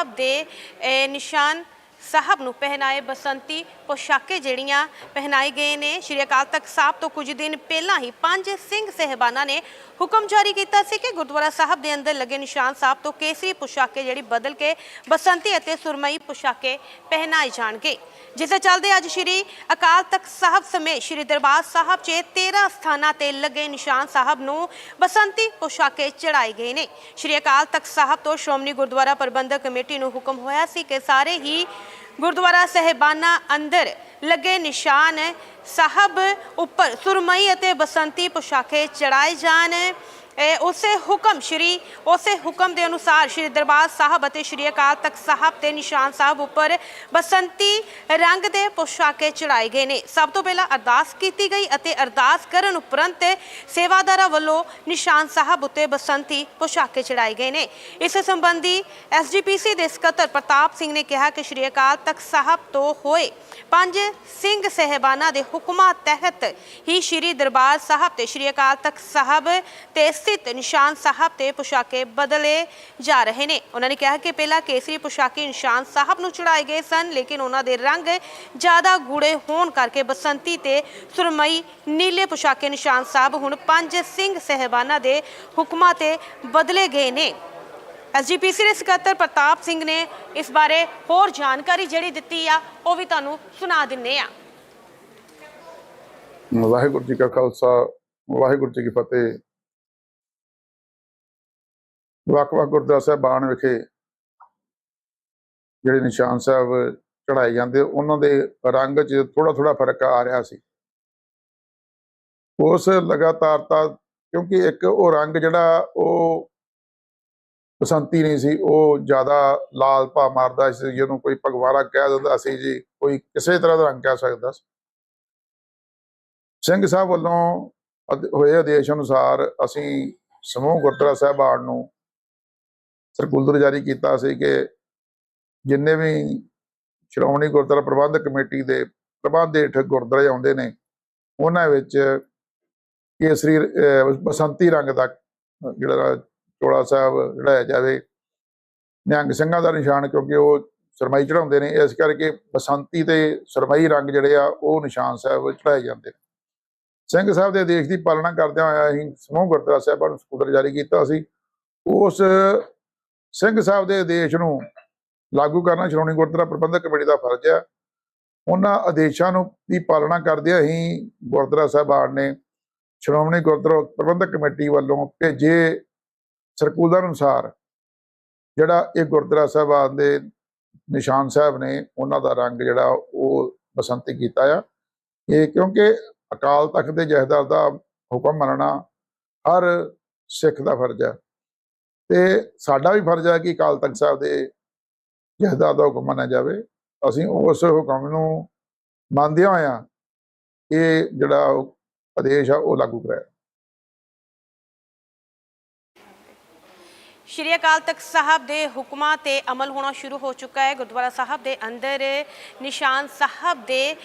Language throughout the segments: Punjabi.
ਸਾਹਿਬ ਦੇ ਨਿਸ਼ਾਨ ਸਾਹਿਬ ਨੂੰ ਪਹਿਨਾਏ ਬਸੰਤੀ ਪੋਸ਼ਾਕੇ ਜਿਹੜੀਆਂ ਪਹਿਨਾਏ ਗਏ ਨੇ। ਸ਼੍ਰੀ ਅਕਾਲ ਤਖਤ ਸਾਹਿਬ ਤੋਂ ਕੁਝ ਦਿਨ ਪਹਿਲਾਂ ਹੀ ਪੰਜ ਸਿੰਘ ਸਹਿਬਾਨਾਂ ਨੇ ਹੁਕਮ ਜਾਰੀ ਕੀਤਾ ਸੀ ਕਿ ਗੁਰਦੁਆਰਾ ਸਾਹਿਬ ਦੇ ਅੰਦਰ ਲੱਗੇ ਨਿਸ਼ਾਨ ਸਾਹਿਬ ਤੋਂ ਕੇਸਰੀ ਪੋਸ਼ਾਕੇ ਜਿਹੜੀ ਬਦਲ ਕੇ ਬਸੰਤੀ ਅਤੇ ਸੁਰਮਈ ਪੋਸ਼ਾਕੇ ਪਹਿਨਾਏ ਜਾਣਗੇ। ਜਿਸ ਦੇ ਚੱਲਦੇ ਅੱਜ ਸ਼੍ਰੀ ਅਕਾਲ ਤਖਤ ਸਾਹਿਬ ਸਮੇਤ ਸ਼੍ਰੀ ਦਰਬਾਰ ਸਾਹਿਬ 'ਚ 13 ਸਥਾਨਾਂ ਤੇ ਲੱਗੇ ਨਿਸ਼ਾਨ ਸਾਹਿਬ ਨੂੰ ਬਸੰਤੀ ਪੋਸ਼ਾਕੇ ਚੜਾਏ ਗਏ ਨੇ। ਸ਼੍ਰੀ ਅਕਾਲ ਤਖਤ ਸਾਹਿਬ ਤੋਂ ਸ਼੍ਰੋਮਣੀ ਗੁਰਦੁਆਰਾ ਪ੍ਰਬੰਧਕ ਕਮੇਟੀ ਨੂੰ ਹੁਕਮ ਹੋਇਆ ਸੀ ਕਿ ਸਾਰੇ ਹੀ ਗੁਰਦੁਆਰਾ ਸਹਿਬਾਨਾ ਅੰਦਰ ਲੱਗੇ ਨਿਸ਼ਾਨ ਸਾਹਿਬ ਉੱਪਰ ਸੁਰਮਈ ਅਤੇ ਬਸੰਤੀ ਪੁਸ਼ਾਕੇ ਚੜਾਏ ਜਾਣ। ਉਸੇ ਹੁਕਮ ਸ਼੍ਰੀ, ਉਸੇ ਹੁਕਮ ਦੇ ਅਨੁਸਾਰ ਸ਼੍ਰੀ ਦਰਬਾਰ ਸਾਹਿਬ ਅਤੇ ਸ਼੍ਰੀ ਅਕਾਲ ਤਖਤ ਸਾਹਿਬ ਤੇ ਨਿਸ਼ਾਨ ਸਾਹਿਬ ਉੱਪਰ ਬਸੰਤੀ ਰੰਗ ਦੇ ਪੋਸ਼ਾਕੇ ਚੜਾਏ ਗਏ ਨੇ। ਸਭ ਤੋਂ ਪਹਿਲਾਂ ਅਰਦਾਸ ਕੀਤੀ ਗਈ ਅਤੇ ਅਰਦਾਸ ਕਰਨ ਉਪਰੰਤ ਸੇਵਾਦਾਰਾਂ ਵੱਲੋਂ ਨਿਸ਼ਾਨ ਸਾਹਿਬ ਉੱਤੇ ਬਸੰਤੀ ਪੋਸ਼ਾਕੇ ਚੜਾਏ ਗਏ ਨੇ। ਇਸ ਸੰਬੰਧੀ ਐਸਜੀਪੀਸੀ ਦੇ ਸਕੱਤਰ ਪ੍ਰਤਾਪ ਸਿੰਘ ਨੇ ਕਿਹਾ ਕਿ ਸ਼੍ਰੀ ਅਕਾਲ ਤਖਤ ਸਾਹਿਬ ਤੋਂ ਹੋਏ ਪੰਜ ਸਿੰਘ ਸਹਿਬਾਨਾਂ ਦੇ ਹੁਕਮਾਂ ਤਹਿਤ ਹੀ ਸ਼੍ਰੀ ਦਰਬਾਰ ਸਾਹਿਬ ਤੇ ਸ਼੍ਰੀ ਅਕਾਲ ਤਖਤ ਸਾਹਿਬ ਤੇ ਸਥਿਤ ਨਿਸ਼ਾਨ ਸਾਹਿਬ ਤੇ ਪੁਸ਼ਾਕੇ ਬਦਲੇ ਜਾ ਰਹੇ ਨੇ। ਉਹਨਾਂ ਨੇ ਕਿਹਾ ਕਿ ਪਹਿਲਾਂ ਕੇਸਰੀ ਪੁਸ਼ਾਕੇ ਨਿਸ਼ਾਨ ਸਾਹਿਬ ਨੂੰ ਚੜਾਏ ਗਏ ਸਨ, ਲੇਕਿਨ ਉਹਨਾਂ ਦੇ ਰੰਗ ਜ਼ਿਆਦਾ ਗੂੜੇ ਹੋਣ ਕਰਕੇ ਬਸੰਤੀ ਤੇ ਸੁਰਮਈ ਨੀਲੇ ਪੁਸ਼ਾਕੇ ਨਿਸ਼ਾਨ ਸਾਹਿਬ ਹੁਣ ਪੰਜ ਸਿੰਘ ਸਹਿਬਾਨਾਂ ਦੇ ਹੁਕਮਾਂ ਤੇ ਬਦਲੇ ਗਏ ਨੇ। ਐਸਜੀਪੀਸੀ ਦੇ ਸਕੱਤਰ ਪ੍ਰਤਾਪ ਸਿੰਘ ਨੇ ਇਸ ਬਾਰੇ ਹੋਰ ਜਾਣਕਾਰੀ ਜਿਹੜੀ ਦਿੱਤੀ ਆ, ਉਹ ਵੀ ਤੁਹਾਨੂੰ ਸੁਣਾ ਦਿੰਨੇ ਆ। ਵਾਹਿਗੁਰੂ ਜੀ ਕਾ ਖਾਲਸਾ, ਵਾਹਿਗੁਰੂ ਜੀ ਕੀ ਫਤਿਹ। ਵੱਖ-ਵੱਖ ਗੁਰਦੁਆਰਾ ਸਾਹਿਬਾਨ ਵਿਖੇ ਜਿਹੜੇ ਨਿਸ਼ਾਨ ਸਾਹਿਬ ਚੜਾਏ ਜਾਂਦੇ, ਉਹਨਾਂ ਦੇ ਰੰਗ 'ਚ ਥੋੜਾ ਥੋੜਾ ਫ਼ਰਕ ਆ ਰਿਹਾ ਸੀ। ਉਸ ਲਗਾਤਾਰਤਾ ਕਿਉਂਕਿ ਇੱਕ ਉਹ ਰੰਗ ਜਿਹੜਾ ਉਹ ਬਸੰਤੀ ਨਹੀਂ ਸੀ, ਉਹ ਜ਼ਿਆਦਾ ਲਾਲ ਭਾ ਮਾਰਦਾ ਸੀ, ਜਿਹਨੂੰ ਕੋਈ ਭਗਵਾਰਾ ਕਹਿ ਦਿੰਦਾ ਸੀ ਜੀ, ਕੋਈ ਕਿਸੇ ਤਰ੍ਹਾਂ ਦਾ ਰੰਗ ਕਹਿ ਸਕਦਾ ਸੀ। ਸਿੰਘ ਸਾਹਿਬ ਵੱਲੋਂ ਹੋਏ ਆਦੇਸ਼ ਅਨੁਸਾਰ ਅਸੀਂ ਸਮੂਹ ਗੁਰਦੁਆਰਾ ਸਾਹਿਬਾਨ ਨੂੰ ਸਰਕੂਲਰ ਜਾਰੀ ਕੀਤਾ ਸੀ ਕਿ ਜਿੰਨੇ ਵੀ ਸ਼੍ਰੋਮਣੀ ਗੁਰਦੁਆਰਾ ਪ੍ਰਬੰਧਕ ਕਮੇਟੀ ਦੇ ਪ੍ਰਬੰਧ ਹੇਠ ਗੁਰਦੁਆਰੇ ਆਉਂਦੇ ਨੇ, ਉਹਨਾਂ ਵਿੱਚ ਕੇਸਰੀ ਬਸੰਤੀ ਰੰਗ ਦਾ ਜਿਹੜਾ ਚੋਲਾ ਸਾਹਿਬ ਚੜਾਇਆ ਜਾਵੇ, ਨਿਹੰਗ ਸਿੰਘਾਂ ਦਾ ਨਿਸ਼ਾਨ ਕਿਉਂਕਿ ਉਹ ਸਰਮਾਈ ਚੜਾਉਂਦੇ ਨੇ, ਇਸ ਕਰਕੇ ਬਸੰਤੀ ਤੇ ਸਰਮਾਈ ਰੰਗ ਜਿਹੜੇ ਆ, ਉਹ ਨਿਸ਼ਾਨ ਸਾਹਿਬ ਚੜਾਏ ਜਾਂਦੇ ਨੇ। ਸਿੰਘ ਸਾਹਿਬ ਦੇ ਆਦੇਸ਼ ਦੀ ਪਾਲਣਾ ਕਰਦਿਆਂ ਹੋਇਆ ਅਸੀਂ ਸਮੂਹ ਗੁਰਦੁਆਰਾ ਸਾਹਿਬਾਂ ਨੂੰ ਸਕੂਟਰ ਜਾਰੀ ਕੀਤਾ ਸੀ। ਉਸ ਸਿੰਘ ਸਾਹਿਬ ਦੇ ਆਦੇਸ਼ ਨੂੰ ਲਾਗੂ ਕਰਨਾ ਸ਼੍ਰੋਮਣੀ ਗੁਰਦੁਆਰਾ ਪ੍ਰਬੰਧਕ ਕਮੇਟੀ ਦਾ ਫਰਜ਼ ਹੈ। ਉਹਨਾਂ ਆਦੇਸ਼ਾਂ ਨੂੰ ਦੀ ਪਾਲਣਾ ਕਰਦਿਆਂ ਹੀ ਗੁਰਦੁਆਰਾ ਸਾਹਿਬਾਨ ਨੇ ਸ਼੍ਰੋਮਣੀ ਗੁਰਦੁਆਰਾ ਪ੍ਰਬੰਧਕ ਕਮੇਟੀ ਵੱਲੋਂ ਭੇਜੇ ਸਰਕੂਲਰ ਅਨੁਸਾਰ ਜਿਹੜਾ ਇਹ ਗੁਰਦੁਆਰਾ ਸਾਹਿਬਾਨ ਦੇ ਨਿਸ਼ਾਨ ਸਾਹਿਬ ਨੇ ਉਹਨਾਂ ਦਾ ਰੰਗ ਜਿਹੜਾ ਉਹ ਬਸੰਤੀ ਕੀਤਾ ਆ। ਇਹ ਕਿਉਂਕਿ ਅਕਾਲ ਤਖਤ ਦੇ ਜਹੇਦਾਰ ਦਾ ਹੁਕਮ ਮੰਨਣਾ ਹਰ ਸਿੱਖ ਦਾ ਫਰਜ਼ ਹੈ। ਤੇ ਸਾਡਾ ਵੀ ਫਰਜ਼ ਹੈ ਕਿ ਅਕਾਲ ਤਖਤ ਸਾਹਿਬ ਦੇ ਜਹੇਦਾਰ ਦਾ ਹੁਕਮ ਮੰਨਿਆ ਜਾਵੇ। ਅਸੀਂ ਉਸ ਹੁਕਮ ਨੂੰ ਮੰਨਦਿਆਂ ਹੋਇਆਂ ਇਹ ਜਿਹੜਾ ਆਦੇਸ਼ ਆ, ਉਹ ਲਾਗੂ ਕਰਾਇਆ। ਸ਼੍ਰੀ ਅਕਾਲ ਤਖਤ ਸਾਹਿਬ ਦੇ ਹੁਕਮਾਂ ਤੇ ਅਮਲ ਹੋਣਾ ਸ਼ੁਰੂ ਹੋ ਚੁੱਕਾ ਹੈ। ਗੁਰਦੁਆਰਾ ਸਾਹਿਬ ਦੇ ਅੰਦਰ ਨਿਸ਼ਾਨ ਸਾਹਿਬ ਦੇ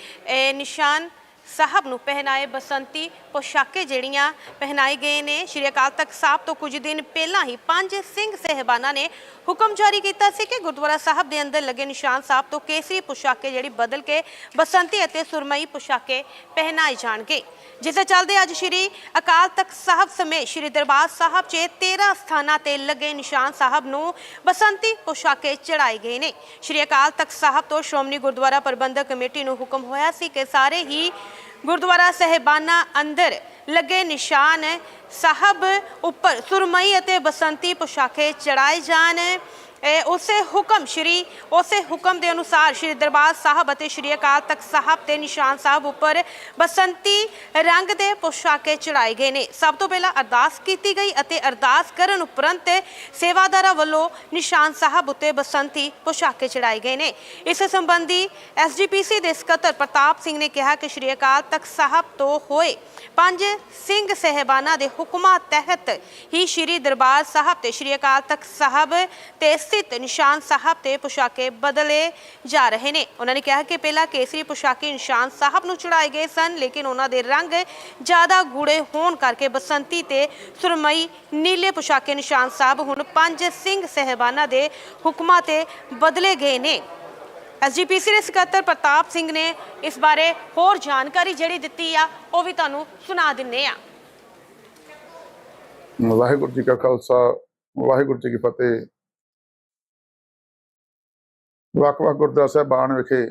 ਨਿਸ਼ਾਨ ਸਾਹਿਬ ਨੂੰ ਪਹਿਨਾਏ ਬਸੰਤੀ ਪੋਸ਼ਾਕੇ ਜਿਹੜੀਆਂ ਪਹਿਨਾਏ ਗਏ ਨੇ। ਸ਼੍ਰੀ ਅਕਾਲ ਤਖਤ ਸਾਹਿਬ ਤੋਂ ਕੁਝ ਦਿਨ ਪਹਿਲਾਂ ਹੀ ਪੰਜ ਸਿੰਘ ਸਹਿਬਾਨਾਂ ਨੇ ਹੁਕਮ ਜਾਰੀ ਕੀਤਾ ਸੀ ਕਿ ਗੁਰਦੁਆਰਾ ਸਾਹਿਬ ਦੇ ਅੰਦਰ ਲੱਗੇ ਨਿਸ਼ਾਨ ਸਾਹਿਬ ਤੋਂ ਕੇਸਰੀ ਪੋਸ਼ਾਕੇ ਜਿਹੜੀ ਬਦਲ ਕੇ ਬਸੰਤੀ ਅਤੇ ਸੁਰਮਈ ਪੋਸ਼ਾਕੇ ਪਹਿਨਾਏ ਜਾਣਗੇ। ਜਿਸ ਦੇ ਚੱਲਦੇ ਅੱਜ ਸ਼੍ਰੀ ਅਕਾਲ ਤਖਤ ਸਾਹਿਬ ਸਮੇਤ ਸ਼੍ਰੀ ਦਰਬਾਰ ਸਾਹਿਬ 'ਚ 13 ਸਥਾਨਾਂ ਤੇ ਲੱਗੇ ਨਿਸ਼ਾਨ ਸਾਹਿਬ ਨੂੰ ਬਸੰਤੀ ਪੋਸ਼ਾਕੇ ਚੜਾਏ ਗਏ ਨੇ। ਸ਼੍ਰੀ ਅਕਾਲ ਤਖਤ ਸਾਹਿਬ ਤੋਂ ਸ਼੍ਰੋਮਣੀ ਗੁਰਦੁਆਰਾ ਪ੍ਰਬੰਧਕ ਕਮੇਟੀ ਨੂੰ ਹੁਕਮ ਹੋਇਆ ਸੀ ਕਿ ਸਾਰੇ ਹੀ ਗੁਰਦੁਆਰਾ ਸਹਿਬਾਨਾ ਅੰਦਰ ਲੱਗੇ ਨਿਸ਼ਾਨ ਸਾਹਿਬ ਉੱਪਰ ਸੁਰਮਈ ਅਤੇ ਬਸੰਤੀ ਪੋਸ਼ਾਕੇ ਚੜਾਏ ਜਾਣ। ਉਸੇ ਹੁਕਮ ਸ਼੍ਰੀ, ਉਸੇ ਹੁਕਮ ਦੇ ਅਨੁਸਾਰ ਸ਼੍ਰੀ ਦਰਬਾਰ ਸਾਹਿਬ ਅਤੇ ਸ਼੍ਰੀ ਅਕਾਲ ਤਖਤ ਸਾਹਿਬ ਤੇ ਨਿਸ਼ਾਨ ਸਾਹਿਬ ਉੱਪਰ ਬਸੰਤੀ ਰੰਗ ਦੇ ਪੋਸ਼ਾਕੇ ਚੜਾਏ ਗਏ ਨੇ। ਸਭ ਤੋਂ ਪਹਿਲਾਂ ਅਰਦਾਸ ਕੀਤੀ ਗਈ ਅਤੇ ਅਰਦਾਸ ਕਰਨ ਉਪਰੰਤ ਸੇਵਾਦਾਰਾਂ ਵੱਲੋਂ ਨਿਸ਼ਾਨ ਸਾਹਿਬ ਉੱਤੇ ਬਸੰਤੀ ਪੋਸ਼ਾਕੇ ਚੜਾਏ ਗਏ ਨੇ। ਇਸ ਸੰਬੰਧੀ ਐਸਜੀਪੀਸੀ ਦੇ ਸਕੱਤਰ ਪ੍ਰਤਾਪ ਸਿੰਘ ਨੇ ਕਿਹਾ ਕਿ ਸ਼੍ਰੀ ਅਕਾਲ ਤਖਤ ਸਾਹਿਬ ਤੋਂ ਹੋਏ ਪੰਜ ਸਿੰਘ ਸਹਿਬਾਨਾਂ ਦੇ ਹੁਕਮਾਂ ਤਹਿਤ ਹੀ ਸ਼੍ਰੀ ਦਰਬਾਰ ਸਾਹਿਬ ਤੇ ਸ਼੍ਰੀ ਅਕਾਲ ਤਖਤ ਸਾਹਿਬ ਤੇ ਸਥਿਤ ਨਿਸ਼ਾਨ ਸਾਹਿਬ ਤੇ ਪੁਸ਼ਾਕੇ ਬਦਲੇ ਜਾ ਰਹੇ ਨੇ। ਉਹਨਾਂ ਨੇ ਕਿਹਾ ਕਿ ਪਹਿਲਾਂ ਕੇਸਰੀ ਪੁਸ਼ਾਕੇ ਨਿਸ਼ਾਨ ਸਾਹਿਬ ਨੂੰ ਚੜਾਏ ਗਏ ਸਨ, ਲੇਕਿਨ ਉਹਨਾਂ ਦੇ ਰੰਗ ਜ਼ਿਆਦਾ ਗੂੜੇ ਹੋਣ ਕਰਕੇ ਬਸੰਤੀ ਤੇ ਸੁਰਮਈ ਨੀਲੇ ਪੁਸ਼ਾਕੇ ਨਿਸ਼ਾਨ ਸਾਹਿਬ ਹੁਣ ਪੰਜ ਸਿੰਘ ਸਹਿਬਾਨਾਂ ਦੇ ਹੁਕਮਾਂ ਤੇ ਬਦਲੇ ਗਏ ਨੇ। ਐਸਜੀਪੀਸੀ ਦੇ ਸਕੱਤਰ ਪ੍ਰਤਾਪ ਸਿੰਘ ਨੇ ਇਸ ਬਾਰੇ ਹੋਰ ਜਾਣਕਾਰੀ ਜਿਹੜੀ ਦਿੱਤੀ ਆ, ਉਹ ਵੀ ਤੁਹਾਨੂੰ ਸੁਣਾ ਦਿੰਨੇ ਆ। ਵਾਹਿਗੁਰੂ ਜੀ ਕਾ ਖਾਲਸਾ, ਵਾਹਿਗੁਰੂ ਜੀ ਕੀ ਫਤਿਹ। ਵੱਖ-ਵੱਖ ਗੁਰਦੁਆਰਾ ਸਾਹਿਬਾਨ ਵਿਖੇ